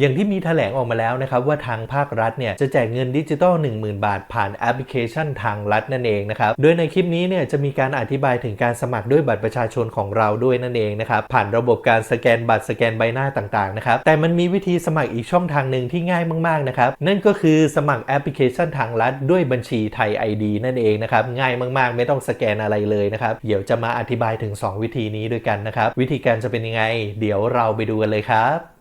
อย่างที่มีแถลงออกมาแล้วนะครับว่าทางภาครัฐเนี่ยจะแจกเงินดิจิตอล10,000 บาท ผ่านแอปพลิเคชันทางรัฐนั่นเองนะครับ โดยในคลิปนี้เนี่ยจะมีการอธิบายถึงการสมัครด้วยบัตรประชาชนของเราด้วยนั่นเองนะครับผ่านระบบการสแกนบัตรสแกนใบหน้าต่างๆนะครับแต่มันมีวิธีสมัครอีกช่องทางหนึ่งที่ง่ายมากๆนะครับนั่นก็คือสมัครแอปพลิเคชันทางรัฐด้วยบัญชีไทย ID นั่นเองนะครับง่ายมากๆ ไม่ต้องสแกนอะไรเลยนะครับเดี๋ยวจะมาอธิบายถึง 2 วิธีนี้ด้วยกันนะครับวิธีการจะเป็นยังไง เดี๋ยวเราไปดูกันเลยครับ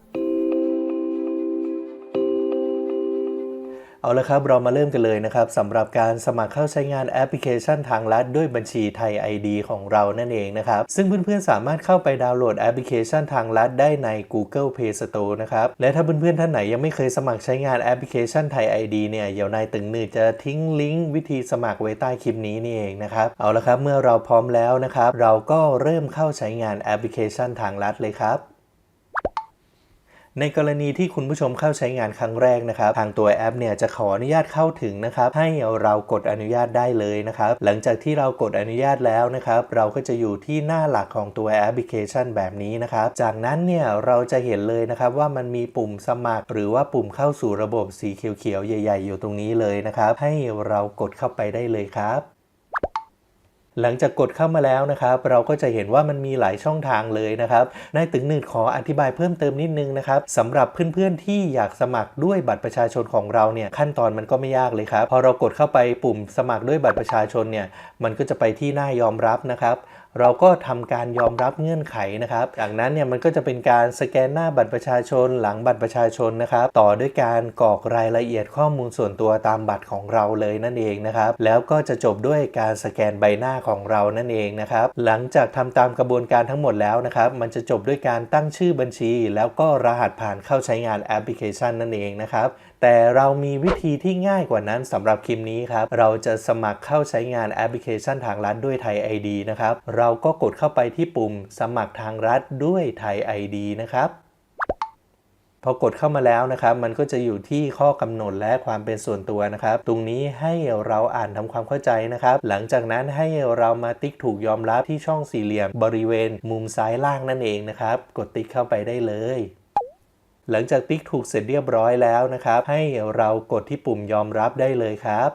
เอาละครับเรามาเริ่มกันเลยนะครับสำหรับการสมัครเข้าใช้งานแอปพลิเคชันทางรัฐด้วยบัญชีไทย ID ของเรานั่นเองนะครับ ซึ่งเพื่อนๆสามารถเข้าไปดาวน์โหลดแอปพลิเคชันทางรัฐได้ใน Google Play Store นะครับและถ้าเพื่อนๆท่านไหนยังไม่เคยสมัครใช้งานแอปพลิเคชันไทย ID เนี่ยเดี๋ยวนายตึงหนืดจะทิ้งลิงก์วิธีสมัครไว้ใต้คลิปนี้นี่เองนะครับเอาละครับเมื่อเราพร้อมแล้วนะครับเราก็เริ่มเข้าใช้งานแอปพลิเคชันทางรัฐเลยครับ ในกรณีที่คุณผู้ชมเข้าใช้งานครั้งแรกนะครับ ทางตัวแอปเนี่ยจะขออนุญาตเข้าถึงนะครับ ให้เรากดอนุญาตได้เลยนะครับ หลังจากที่เรากดอนุญาตแล้วนะครับ เราก็จะอยู่ที่หน้าหลักของตัวแอปพลิเคชันแบบนี้นะครับ จากนั้นเนี่ยเราจะเห็นเลยนะครับว่ามันมีปุ่มสมัคร หรือว่าปุ่มเข้าสู่ระบบสีเขียวๆใหญ่ ๆ อยู่ตรงนี้เลยนะครับ ให้เรากดเข้าไปได้เลยครับ หลังจากกดเข้ามาแล้วนะครับเราก็จะเห็นว่ามันมีหลายช่องทางเลยนะครับนายตึงหนึ่งขออธิบายเพิ่มเติมนิดนึงนะครับสำหรับเพื่อนๆที่อยากสมัครด้วยบัตรประชาชนของเราเนี่ยขั้นตอนมันก็ไม่ยากเลยครับพอเรากดเข้าไปปุ่มสมัครด้วยบัตรประชาชนเนี่ยมันก็จะไปที่หน้ายอมรับนะครับ เราก็ทำการยอมรับเงื่อนไขนะครับจากนั้นเนี่ยมันก็จะเป็นการสแกนหน้าบัตรประชาชน หลังบัตรประชาชนนะครับต่อด้วยการกรอกรายละเอียดข้อมูลส่วนตัวตามบัตรของเราเลยนั่นเองนะครับแล้วก็จะจบด้วยการสแกนใบหน้าของเรานั่นเองนะครับหลังจากทำตามกระบวนการทั้งหมดแล้วนะครับมันจะจบด้วยการตั้งชื่อบัญชี แล้วก็รหัสผ่านเข้าใช้งานแอปพลิเคชันนั่นเองนะครับ แต่เรามีวิธีที่ง่ายกว่านั้นสำหรับคลิปนี้ครับ เราจะสมัครเข้าใช้งานแอปพลิเคชันทางรัฐด้วยไทย ID นะครับ เราก็กดเข้าไปที่ปุ่มสมัครทางรัฐด้วยไทย ID นะครับพอกดเข้ามาแล้วนะครับ มันก็จะอยู่ที่ข้อกำหนดและความเป็นส่วนตัวนะครับ ตรงนี้ให้เราอ่านทำความเข้าใจนะครับ หลังจากนั้นให้เรามาติ๊กถูกยอมรับที่ช่องสี่เหลี่ยมบริเวณมุมซ้ายล่างนั่นเองนะครับ กดติ๊กเข้าไปได้เลย หลังจากติ๊กถูกเสร็จเรียบร้อยแล้วนะครับ ให้เรากดที่ปุ่มยอมรับได้เลยครับ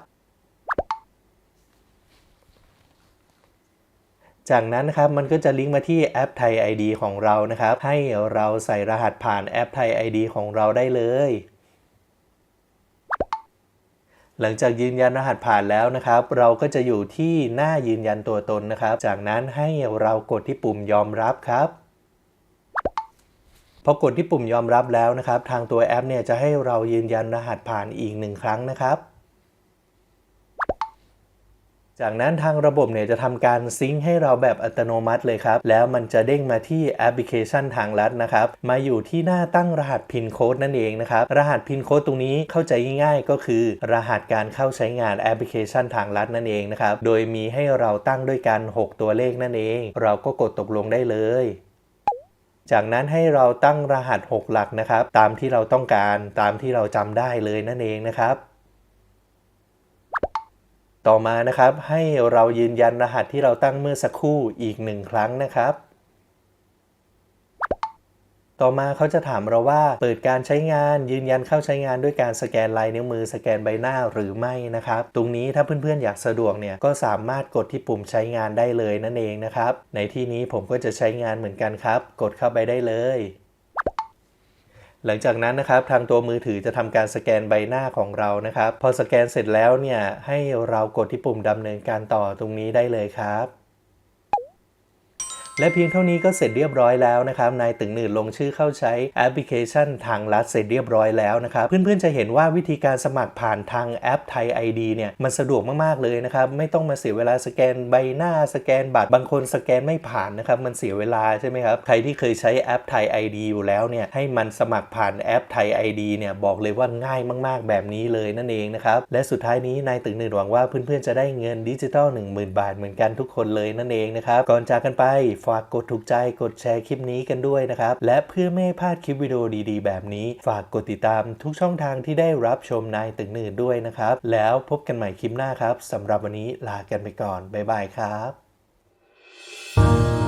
จากนั้นนะครับมันก็จะลิงก์มาที่แอปไทย ID ของเรานะครับ ให้เราใส่รหัสผ่านแอปไทย ID ของเราได้เลยหลังจากยืนยันรหัสผ่านแล้วนะครับ เราก็จะอยู่ที่หน้ายืนยันตัวตนนะครับ จากนั้นให้เรากดที่ปุ่มยอมรับครับ พอกดที่ปุ่มยอมรับแล้วนะครับ ทางตัวแอปเนี่ยจะให้เรายืนยันรหัสผ่านอีกหนึ่งครั้งนะครับ จากนั้นทางระบบเนี่ยจะทำการซิงค์ให้เราแบบอัตโนมัติเลยครับ แล้วมันจะเด้งมาที่แอปพลิเคชันทางรัฐนะครับ มาอยู่ที่หน้าตั้งรหัสพินโค้ดนั่นเองนะครับ รหัสพินโค้ดตรงนี้เข้าใจง่ายๆ ก็คือ รหัสการเข้าใช้งานแอปพลิเคชันทางรัฐนั่นเองนะครับ โดยมีให้เราตั้งด้วยกัน 6 ตัวเลขนั่นเอง เราก็กดตกลงได้เลย จากนั้นให้เราตั้งรหัส 6 หลักนะครับ ตามที่เราต้องการตามที่เราจำได้เลยนั่นเองนะครับ ต่อมานะครับให้เรายืนยันรหัสที่เราตั้งเมื่อสักครู่อีกหนึ่งครั้งนะครับ ต่อมาเขาจะถามเราว่าเปิดการใช้งานยืนยันเข้าใช้งานด้วยการสแกนลายนิ้วมือสแกนใบหน้าหรือไม่นะครับ ตรงนี้ถ้าเพื่อนๆอยากสะดวกเนี่ยก็สามารถกดที่ปุ่มใช้งานได้เลยนั่นเองนะครับ ในที่นี้ผมก็จะใช้งานเหมือนกันครับ กดเข้าไปได้เลยหลังจากนั้นนะครับทางตัวมือถือจะทำการสแกนใบหน้าของเรานะครับ พอสแกนเสร็จแล้วเนี่ยให้เรากดที่ปุ่มดำเนินการต่อตรงนี้ได้เลยครับ และเพียงเท่านี้ก็เสร็จเรียบร้อยแล้วนะครับนายตึงหนืดลงชื่อเข้าใช้แอปพลิเคชันทางรัฐเสร็จเรียบร้อยแล้วนะครับเพื่อนๆจะเห็นว่าวิธีการสมัครผ่านทางแอปไทย ID เนี่ยมันสะดวกมากๆเลยนะครับไม่ต้องมาเสียเวลาสแกนใบหน้าสแกนบัตรบางคนสแกนไม่ผ่านนะครับมันเสียเวลาใช่ไหมครับใครที่เคยใช้แอปไทย ID อยู่แล้วเนี่ยให้มันสมัครผ่านแอปไทย ID เนี่ยบอกเลยว่าง่ายมาก ๆ แบบนี้เลยนั่นเองนะครับและสุดท้ายนี้นายตึงหนืดหวังว่าเพื่อนๆจะได้เงินดิจิตอล10,000 บาทเหมือนกันทุกคนเลยนั่นเองนะครับก่อนจากกันไปฝากกดถูกใจกดแชร์คลิปนี้กันด้วยนะครับ และเพื่อไม่ให้พลาดคลิปวิดีโอดีๆ แบบนี้ ฝากกดติดตามทุกช่องทางที่ได้รับชมนายตึงหนืดด้วยนะครับ แล้วพบกันใหม่คลิปหน้าครับสำหรับวันนี้ลากันไปก่อนบ๊ายบายครับ